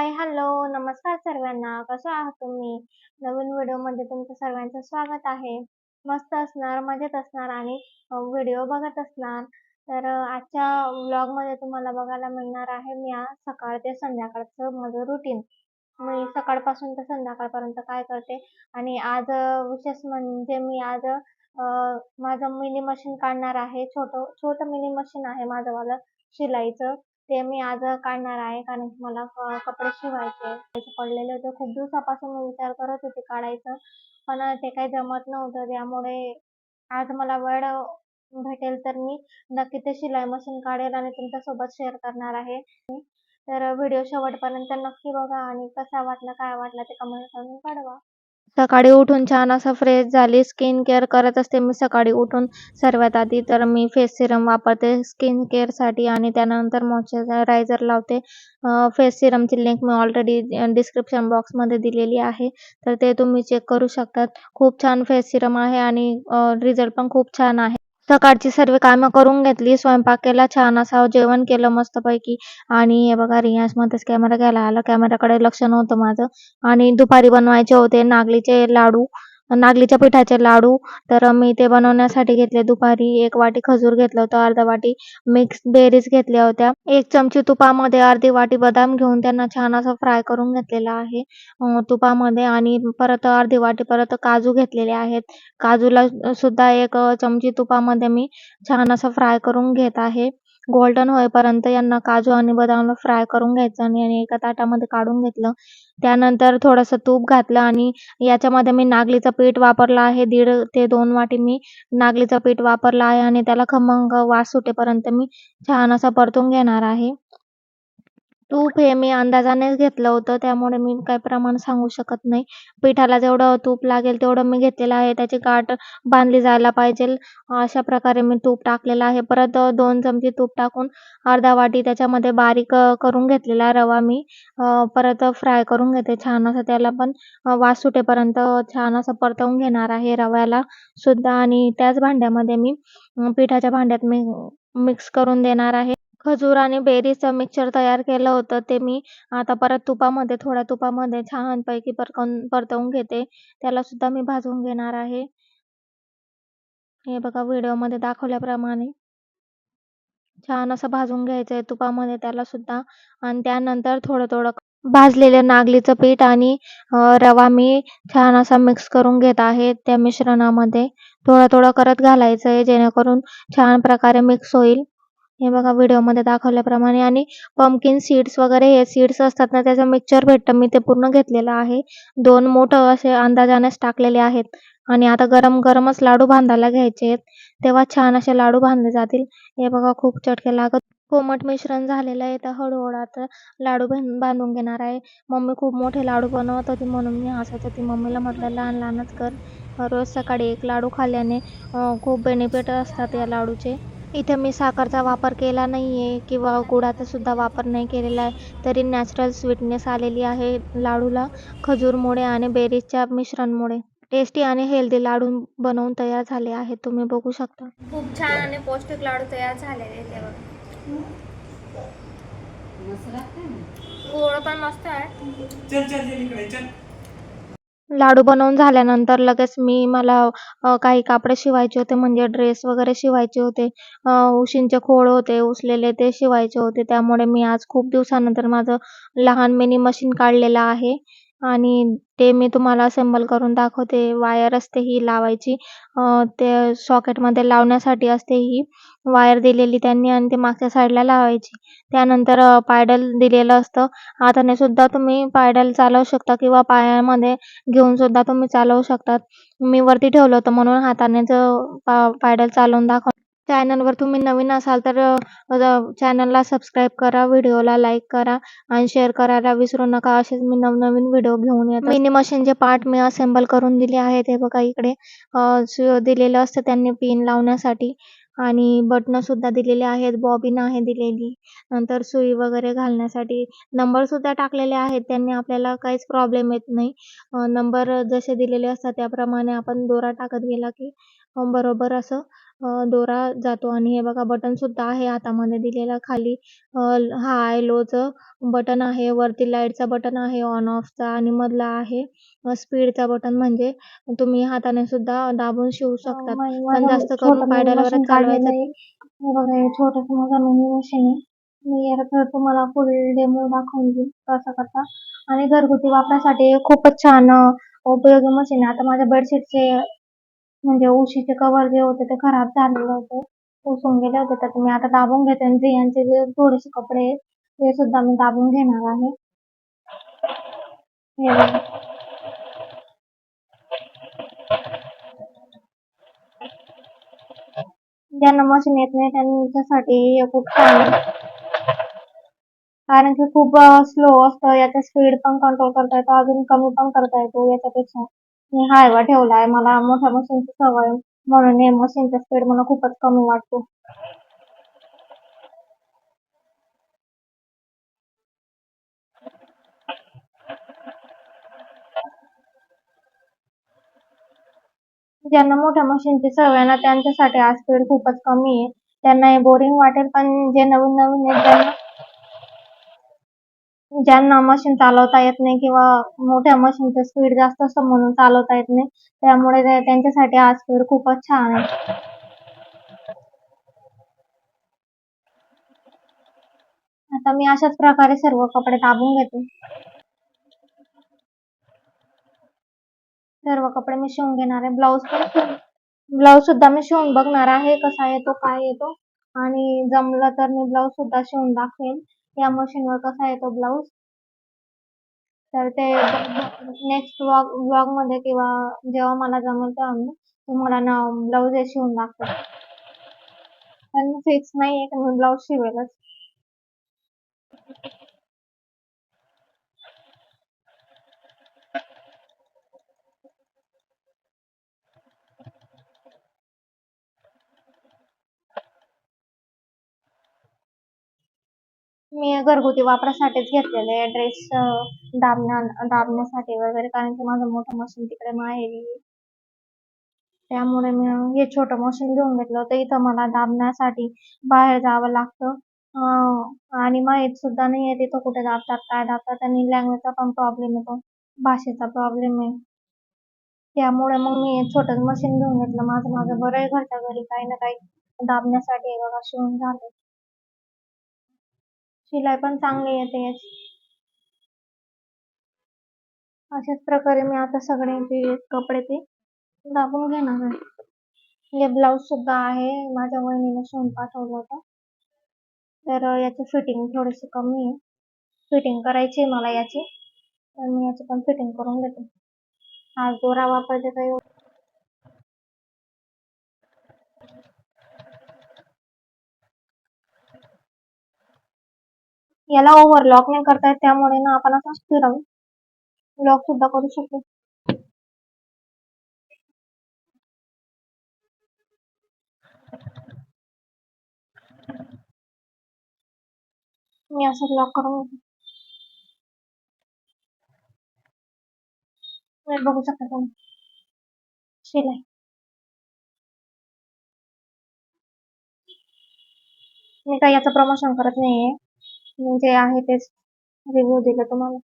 Hi hello नमस्कार सर्वांना. कसं आहात तुम्ही? नवीन व्हिडिओमध्ये तुमचं सर्वांचं स्वागत आहे. मस्त असणार मजेत असणार आणि व्हिडिओ बघत असणार. तर आजच्या व्लॉगमध्ये तुम्हाला बघायला मिळणार आहे मी आज सकाळ ते संध्याकाळचं माझं रुटीन मी सकाळपासून तर संध्याकाळपर्यंत काय करते आणि आज विशेष म्हणजे मी आज माझं मिनी मशीन काढणार आहे. छोटं छोटं मिनी मशीन आहे माझंवालं शिलाईचं. ते मी आज काढणार आहे कारण की मला कपडे शिवायचे पडलेले होते. खूप दिवसापासून मी विचार करत होते काढायचं पण ते काही जमत नव्हतं. त्यामुळे आज मला वेळ भेटेल तर मी नक्की ते शिलाई मशीन काढेल आणि तुमच्यासोबत शेअर करणार आहे. तर व्हिडिओ शेवटपर्यंत नक्की बघा आणि कसा वाटला काय वाटला ते कमेंट करून कळवा. सकाळी उठून छान असं फ्रेश झाली. स्किन केअर करत असते मी सकाळी उठून सर्वात आधी. तर मी फेस सिरम वापरते स्किन केअरसाठी आणि त्यानंतर मॉइश्चरायझर लावते. फेस सिरमची लिंक मी ऑलरेडी डिस्क्रिप्शन बॉक्समध्ये दिलेली आहे. तर ते तुम्ही चेक करू शकतात. खूप छान फेस सिरम आहे आणि रिझल्ट पण खूप छान आहे. सकाळची सर्व कामं करून घेतली स्वयंपाक केला छान असा जेवण केलं मस्तपैकी. आणि हे बघा रियाज मध्येच कॅमेरा घ्यायला आला. कॅमेराकडे लक्ष नव्हतं माझं. आणि दुपारी बनवायचे होते नागलीचे लाडू. नागलीच्या पिठाचे लाडू. तर मी ते बनवण्यासाठी घेतले दुपारी. एक वाटी खजूर घेतलं होतं अर्धा वाटी मिक्स बेरीज घेतल्या होत्या. एक चमची तुपामध्ये अर्धी वाटी बदाम घेऊन त्यांना छान असं फ्राय करून घेतलेलं आहे. तुपामध्ये आणि परत अर्धी वाटी परत काजू घेतलेले आहेत. काजूला सुद्धा एक चमची तुपामध्ये मी छान असं फ्राय करून घेत आहे. गोल्डन होईपर्यंत यांना काजू आणि बदामला फ्राय करून घ्यायचं आणि एका ताटामध्ये काढून घेतलं. त्यानंतर थोडंसं तूप घातलं आणि याच्यामध्ये मी नागलीचं पीठ वापरलं आहे. दीड ते दोन वाटी मी नागलीचं पीठ वापरलं आहे आणि त्याला खमंग वास सुटेपर्यंत मी छान असं परतून घेणार आहे. तूप हे मी अंदाजानेच घेतलं होतं त्यामुळे मी काही प्रमाण सांगू शकत नाही. पिठाला जेवढं तूप लागेल तेवढं मी घेतलेलं आहे. त्याची गाठ बांधली जायला पाहिजे. अशा प्रकारे मी तूप टाकलेलं आहे. परत दोन चमचे तूप टाकून अर्धा वाटी त्याच्यामध्ये बारीक करून घेतलेला रवा मी. परत फ्राय करून घेते छान असं. त्याला पण वास सुटेपर्यंत छान असं परतवून घेणार आहे रव्याला सुद्धा. आणि त्याच भांड्यामध्ये मी पिठाच्या भांड्यात मी मिक्स करून देणार आहे. खजूर आणि बेरीचं मिक्सचर तयार केलं होतं. ते मी आता परत तुपामध्ये थोड्या तुपामध्ये छानपैकी परकवून परतवून घेते. त्याला सुद्धा मी भाजून घेणार आहे. हे बघा व्हिडिओमध्ये दाखवल्याप्रमाणे. छान असं भाजून घ्यायचं आहे तुपामध्ये त्याला सुद्धा. आणि त्यानंतर थोडं थोडं भाजलेलं नागलीचं पीठ आणि रवा मी छान असा मिक्स करून घेत आहे त्या मिश्रणामध्ये. थोडं थोडं करत घालायचं आहे जेणेकरून छान प्रकारे मिक्स होईल. हे बघा व्हिडिओमध्ये दाखवल्याप्रमाणे. आणि पंपकिन सीड्स वगैरे हे सीड्स असतात ना त्याचं मिक्सचर भेटतं. मी ते पूर्ण घेतलेलं आहे. दोन मोठं असे अंदाजानेच टाकलेले आहेत. आणि आता गरम गरमच लाडू बांधायला घ्यायचे आहेत. तेव्हा छान असे लाडू बांधले जातील. हे बघा खूप चटके लागत. कोमट मिश्रण झालेलं आहे. तर हळूहळू आता लाडू बांधून घेणार आहे. मम्मी खूप मोठे लाडू बनवत होती म्हणून मी हसत होती. मम्मीला म्हटलं लहान लहानच कर. रोज सकाळी एक लाडू खाल्ल्याने खूप बेनिफिट असतात या लाडूचे. इथे मी साखरचा वापर केला नाही आहे किंवा गुळाचा सुद्धा वापर नाही केलेला आहे. तरी नॅचरल स्वीटनेस आलेली आहे लाडूला खजूरमुळे आणि बेरीजच्या मिश्रणमुळे. टेस्टी आणि हेल्दी लाडू बनवून तयार झाले आहेत. तुम्ही बघू शकता. खूप छान आणि पौष्टिक लाडू तयार झालेले ते गोड पण मस्त आहे. लाडू बनवून झाल्यानंतर लगेच मी मला काही कापडे शिवायचे होते म्हणजे ड्रेस वगैरे शिवायचे होते. उशींचे खोळ होते उसलेले ते शिवायचे होते. त्यामुळे मी आज खूप दिवसानंतर माझं लहान मिनी मशीन काढलेलं आहे. आणि ते मी तुम्हाला असेंबल करून दाखवते. वायर असते ही लावायची. ते सॉकेटमध्ये लावण्यासाठी असते ही वायर दिलेली त्यांनी आणि ते मागच्या साईडला लावायची. त्यानंतर पायडल दिलेलं असतं. हाताने सुद्धा तुम्ही पायडल चालवू शकता किंवा पायामध्ये घेऊन सुद्धा तुम्ही चालवू शकतात. मी वरती ठेवलं होतं म्हणून हातानेच पायडल चालवून दाखव चॅनलवर तुम्ही नवीन असाल तर चॅनलला सबस्क्राईब करा व्हिडिओला लाईक करा आणि शेअर करायला विसरू नका. असेच मी नवनवीन व्हिडिओ घेऊन येतो मिनी मशीनचे पार्ट मी असेंबल करून दिले आहेत हे बघा इकडे. दिलेलं असतं त्यांनी पिन लावण्यासाठी. आणि बटन सुद्धा दिलेले आहेत बॉबिन आहे दिलेली. नंतर सुई वगैरे घालण्यासाठी नंबर सुद्धा टाकलेले आहेत. त्यांनी आपल्याला काहीच प्रॉब्लेम येत नाही. नंबर जसे दिलेले असतात त्याप्रमाणे आपण दोरा टाकत गेला की बरोबर असं. अ, दोरा जातो आणि हे बघा बटन सुद्धा आहे हातामध्ये दिलेला खाली. अ, हाय लोचं बटन आहे. वरती लाईटचा बटन आहे ऑन ऑफचा आणि मधला आहे. स्पीडचा बटन म्हणजे तुम्ही हाताने सुद्धा दाबून शिवू शकतात पण जास्त करून पायडलवर चालवायचं हे बघा हे छोटंसं माझं मिनी मशीन आहे. मी तुम्हाला फुल डेमो दाखवून देईन कसं करता. आणि घरगुती वापरासाठी खूपच छान उपयोगी मशीन आहे. आता माझ्या बेडशीटचे म्हणजे उशीचे कवर जे होते ते खराब झालेले होते पुसून गेले होते तर मी आता दाबून घेते आणि स्त्रियांचे जे थोडेसे कपडे ते सुद्धा मी दाबून घेणार आहे. ज्यांना मशीन येत नाही त्यांच्यासाठी खूप छान कारण की खूप स्लो असतं याचा स्पीड पण कंट्रोल करता येतो अजून कमी पण करता येतो याच्यापेक्षा. मी हायवा ठेवला आहे मला मोठ्या मशीनची सवय म्हणून हे मशीनचा स्पीड मला खूपच कमी वाटतो. ज्यांना मोठ्या मशीनची सवय आहे ना त्यांच्यासाठी हा स्पीड खूपच कमी आहे. त्यांना हे बोरिंग वाटेल पण जे नवीन नवीन आहेत त्यांना ज्यांना मशीन चालवता येत नाही किंवा मोठ्या मशीनचं स्पीड जास्त असतं म्हणून चालवता येत नाही त्यामुळे त्यांच्यासाठी हा स्पीड खूपच छान आहे. आता मी अशाच प्रकारे सर्व कपडे दाबून घेते. सर्व कपडे मी शिवून घेणार आहे. ब्लाऊज पण ब्लाऊज सुद्धा मी शिवून बघणार आहे कसा येतो काय येतो आणि जमलं तर मी ब्लाऊज सुद्धा शिवून दाखवेल या मशीनवर कसा येतो ब्लाऊज तर ते नेक्स्ट व्लॉग व्लॉगमध्ये किंवा जेव्हा मला जमेल तेव्हा मी तुम्हाला ना ब्लाऊज हे शिवून दाखवतो पण फिक्स नाही आहे मी ब्लाऊज शिवेलच मी घरगुती वापरासाठीच घेतलेले ड्रेस दाबण्या दाबण्यासाठी वगैरे कारण की माझं मोठं मशीन तिकडे माहेरी. आहे. त्यामुळे मी हे छोटं मशीन घेऊन घेतलं होतं. इथं मला दाबण्यासाठी बाहेर जावं लागतं. आणि माहीत सुद्धा नाही आहे तिथं कुठे दाबतात काय दाबतात. आणि लँग्वेजचा पण प्रॉब्लेम येतो. भाषेचा प्रॉब्लेम आहे. त्यामुळे मग मी छोटंच छोटं मशीन घेऊन घेतलं. माझं माझं बरं आहे घरच्या घरी. काही ना काही दाबण्यासाठी बघा शिवून झालं शिलाई पण चांगली येते. याची अशाच प्रकारे मी आता सगळे कपडे ते दाबून घेणार आहे. हे ब्लाऊज सुद्धा आहे. माझ्या वहिनीने शिवून पाठवलं होतं. तर याची फिटिंग थोडीशी कमी आहे. फिटिंग करायची आहे मला याची. तर मी याची पण फिटिंग करून देते हा दोरा वापरते काही याला ओव्हरलॉक नाही करता येत त्यामुळे ना आपण असं फिरवू लॉक सुद्धा करू शकतो. मी असं लॉक करून बघू शकता तुम्ही शिलाई. मी काही याचं प्रमोशन करत नाहीये. जे आहे तेच रिव्ह्यू दिला तुम्हाला.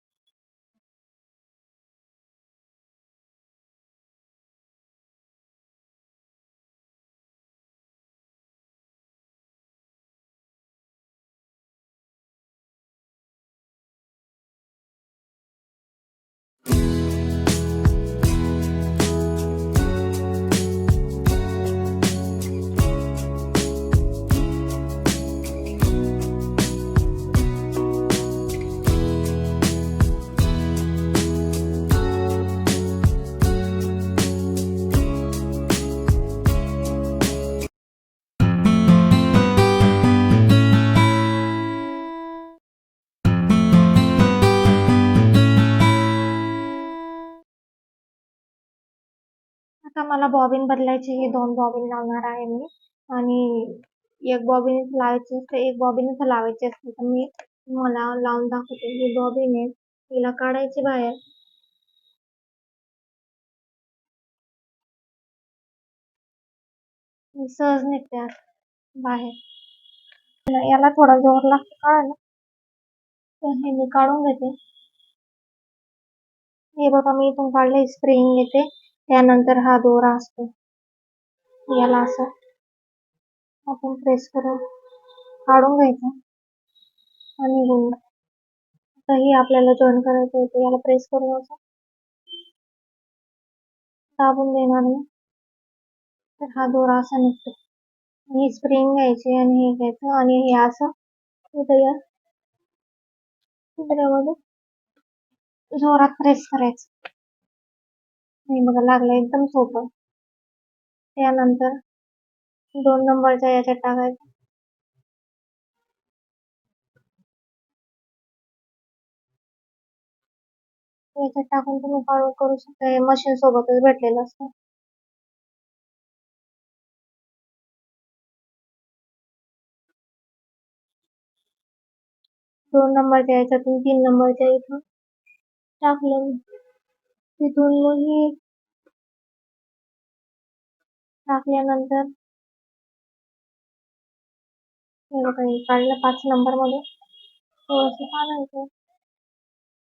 मला बॉबिन बदलायची हे दोन बॉबिन लावणार आहे मी. आणि एक बॉबिन लावायची असते एक बॉबिन इथं लावायची असते. तर मी मला लावून दाखवते. ही बॉबिन आहे. तिला काढायची बाहेर. सहज निघते बाहेर. याला थोडा जोर लागतो काढायला तर हे मी काढून घेते. हे बघा मी इथून काढले स्प्रिंग येते. त्यानंतर हा दोरा असतो. याला असं आपण प्रेस करून काढून घ्यायचा आणि गुंड ही आपल्याला जॉईन करायचं होतं याला प्रेस करून असं दाबून देणार नाही तर हा दोरा असा निघतो. ही स्प्रिंग घ्यायची आणि हे घ्यायचं आणि हे असं इथं या. जोरात प्रेस करायचं. नाही बघा लागलं एकदम सोपं. त्यानंतर दोन नंबरच्या याच्यात टाकायचं. याच्यात टाकून तुम्ही काढून करू शकता. हे मशीन सोबतच भेटलेलं असतं. दोन नंबरच्या याच्यातून तीन नंबरच्या इथं टाकलं तिथून मग हे टाकल्यानंतर काढलं पाच नंबरमध्ये थोडस घालायचं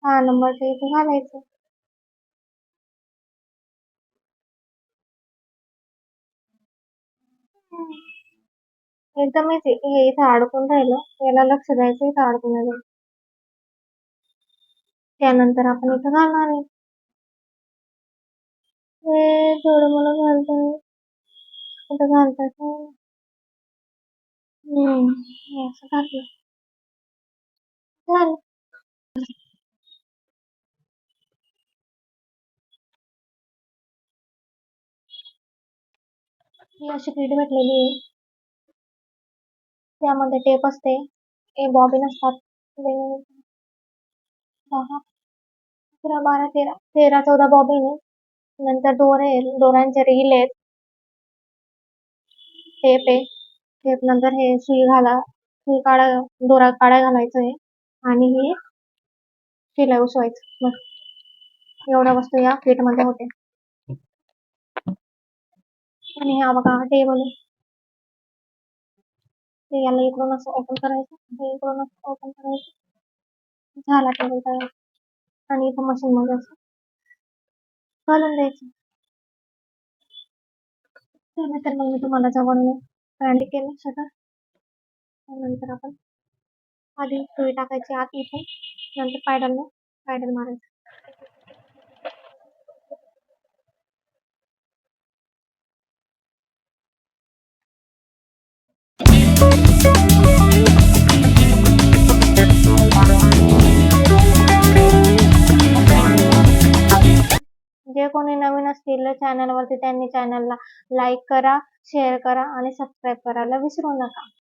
सहा नंबरच्या इथे घालायचं. एकदम हे इथं अडकून राहिलं. याला लक्ष द्यायचं इथं अडकून राहिलं. त्यानंतर आपण इथं घालणार आहे. हे थोडं मला घालता इथं घालतात हम्म हे असं घातलं झालं ही अशी किट भेटलेली आहे त्यामध्ये टेप असते हे बॉबिन असतात दहा अकरा बारा तेरा तेरा चौदा बॉबिन आहे नंतर दोर आहे दोरांचे रील आहेत. टेप आहे. टेप नंतर हे सुई घाला सुई काळा दोरा काळा घालायचं आहे आणि हे शिलाई उसवायचं. मग एवढ्या वस्तू या किटमध्ये होते आणि हा बघा टेबल आहे. ते याला इकडून असं ओपन करायचं. हे इकडून असं ओपन करायचं. झाला टेबल तयार. आणि इथं मशीन मध्ये असं घालून द्यायचं त्यानंतर मग मी तुम्हाला जवळून ब्रँड केलं सगळं. त्यानंतर आपण आधी सुई टाकायची आत इथून नंतर पायडलने पायडल मारायचं. जे कोणी नवीन असतील चॅनलवरती त्यांनी चॅनलला लाईक करा शेअर करा आणि सबस्क्राईब करायला विसरू नका.